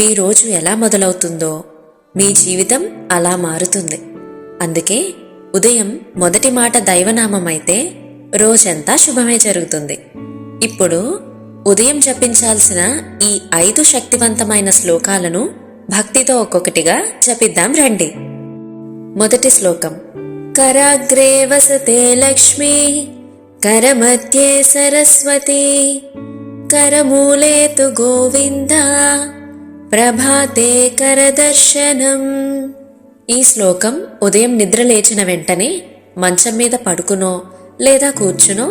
మీ రోజు ఎలా మొదలవుతుందో మీ జీవితం అలా మారుతుంది. అందుకే ఉదయం మొదటి మాట దైవనామం అయితే రోజంతా శుభమే జరుగుతుంది. ఇప్పుడు ఉదయం జపించాల్సిన ఈ ఐదు శక్తివంతమైన శ్లోకాలను భక్తితో ఒక్కొక్కటిగా జపిద్దాం రండి. మొదటి శ్లోకం కరాగ్రే వసతే లక్ష్మి కరమధ్యే సరస్వతి కరమూలే తు ప్రభాతే కరదర్శనం ఈ శ్లోకం ఉదయం నిద్ర లేచిన వెంటనే మంచం మీద పడుకునో లేదా కూర్చునో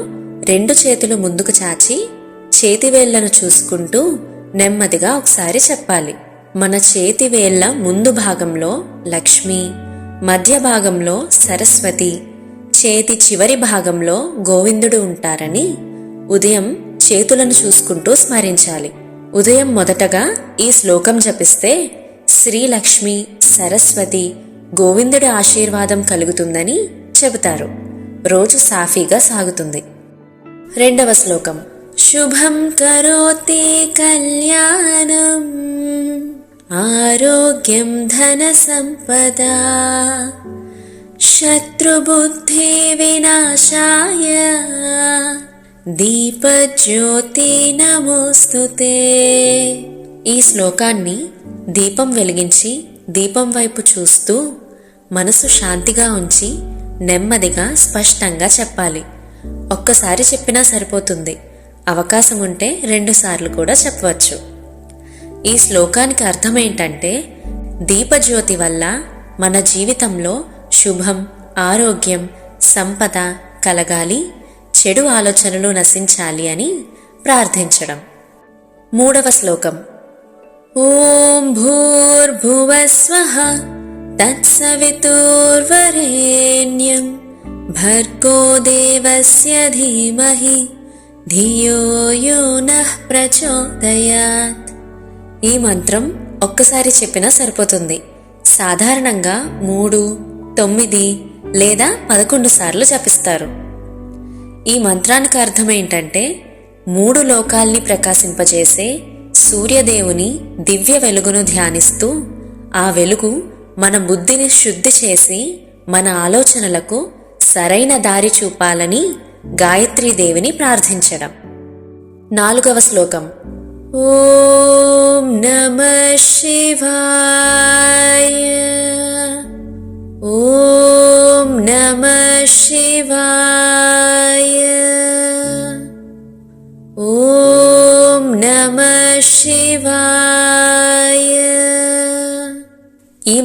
రెండు చేతులు ముందుకు చాచి చేతివేళ్ళను చూసుకుంటూ నెమ్మదిగా ఒకసారి చెప్పాలి. మన చేతివేళ్ళ ముందు భాగంలో లక్ష్మి మధ్య భాగంలో సరస్వతి చేతి చివరి భాగంలో గోవిందుడు ఉంటారని ఉదయం చేతులను చూసుకుంటూ స్మరించాలి. ఉదయం మొదటగా ఈ శ్లోకం జపిస్తే శ్రీలక్ష్మి సరస్వతి గోవిందుడి ఆశీర్వాదం కలుగుతుందని చెబుతారు. రోజు సాఫీగా సాగుతుంది. రెండవ శ్లోకం. శుభం కరోతి కళ్యాణం ఆరోగ్యం ధన సంపద శత్రుబుద్ధి వినాశాయ దీపజ్యోతి నమోస్తుతే. ఈ శ్లోకాన్ని దీపం వెలిగించి దీపం వైపు చూస్తూ మనసు శాంతిగా ఉంచి నెమ్మదిగా స్పష్టంగా చెప్పాలి. ఒక్కసారి చెప్పినా సరిపోతుంది. అవకాశం ఉంటే రెండుసార్లు కూడా చెప్పవచ్చు. ఈ శ్లోకానికి అర్థం ఏంటంటే దీపజ్యోతి వల్ల మన జీవితంలో శుభం ఆరోగ్యం సంపద కలగాలి చెడు ఆలోచనలు నశించాలి అని ప్రార్థించడం. మూడవ శ్లోకం. ఓం భూర్భువస్వః తత్సవితుర్వరేణ్యం భర్గో దేవస్య ధీమహి ధియో యో ప్రచోదయాత్ ఈ మంత్రం ఒక్కసారి చెప్పినా సరిపోతుంది. సాధారణంగా మూడు తొమ్మిది లేదా పదకొండు సార్లు జపిస్తారు. ఈ మంత్రానికి అర్థం ఏంటంటే మూడు లోకాల్ని ప్రకాశింపజేసే సూర్యదేవుని దివ్య వెలుగును ధ్యానిస్తూ ఆ వెలుగు మన బుద్ధిని శుద్ధి చేసి మన ఆలోచనలకు సరైన దారి చూపాలని గాయత్రీదేవిని ప్రార్థించడం. నాలుగవ శ్లోకం. ఓం నమ శివాయ.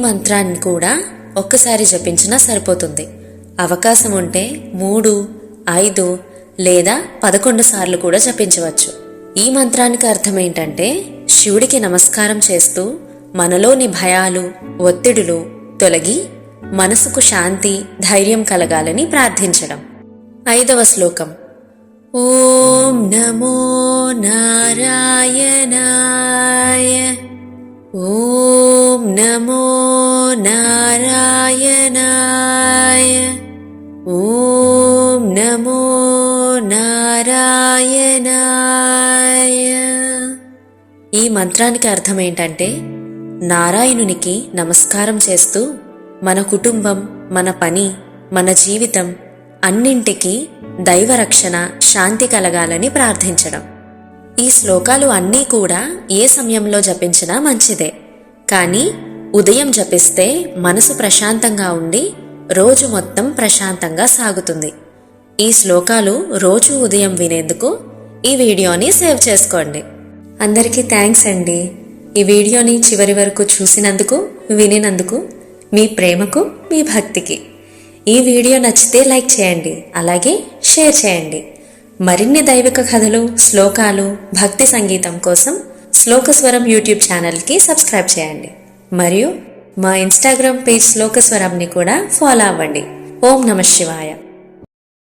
మంత్రాన్ని కూడా ఒక్కసారి జపించినా సరిపోతుంది. అవకాశం ఉంటే మూడు ఐదు లేదా పదకొండు సార్లు కూడా జపించవచ్చు. ఈ మంత్రానికి అర్థం ఏంటంటే శివుడికి నమస్కారం చేస్తూ మనలోని భయాలు ఒత్తిడులు తొలగి మనసుకు శాంతి ధైర్యం కలగాలని ప్రార్థించడం. ఐదవ శ్లోకం. ఓం నమో నారాయణ నమో నారాయణాయ ఈ మంత్రానికి అర్థం ఏంటంటే నారాయణునికి నమస్కారం చేస్తూ మన కుటుంబం మన పని మన జీవితం అన్నింటికీ దైవరక్షణ శాంతి కలగాలని ప్రార్థించడం. ఈ శ్లోకాలు అన్నీ కూడా ఏ సమయంలో జపించినా మంచిదే. కానీ ఉదయం జపిస్తే మనసు ప్రశాంతంగా ఉండి రోజు మొత్తం ప్రశాంతంగా సాగుతుంది. ఈ శ్లోకాలు రోజు ఉదయం వినేందుకు ఈ వీడియోని సేవ్ చేసుకోండి. అందరికీ థ్యాంక్స్ అండి. ఈ వీడియోని చివరి వరకు చూసినందుకు వినినందుకు మీ ప్రేమకు మీ భక్తికి. ఈ వీడియో నచ్చితే లైక్ చేయండి అలాగే షేర్ చేయండి. మరిన్ని దైవిక కథలు శ్లోకాలు భక్తి సంగీతం కోసం శ్లోకస్వరం యూట్యూబ్ ఛానల్కి సబ్స్క్రైబ్ చేయండి. మరియు మా ఇన్స్టాగ్రామ్ పేజ్ శ్లోకస్వరంని కూడా ఫాలో అవ్వండి. ఓం నమ శివాయ.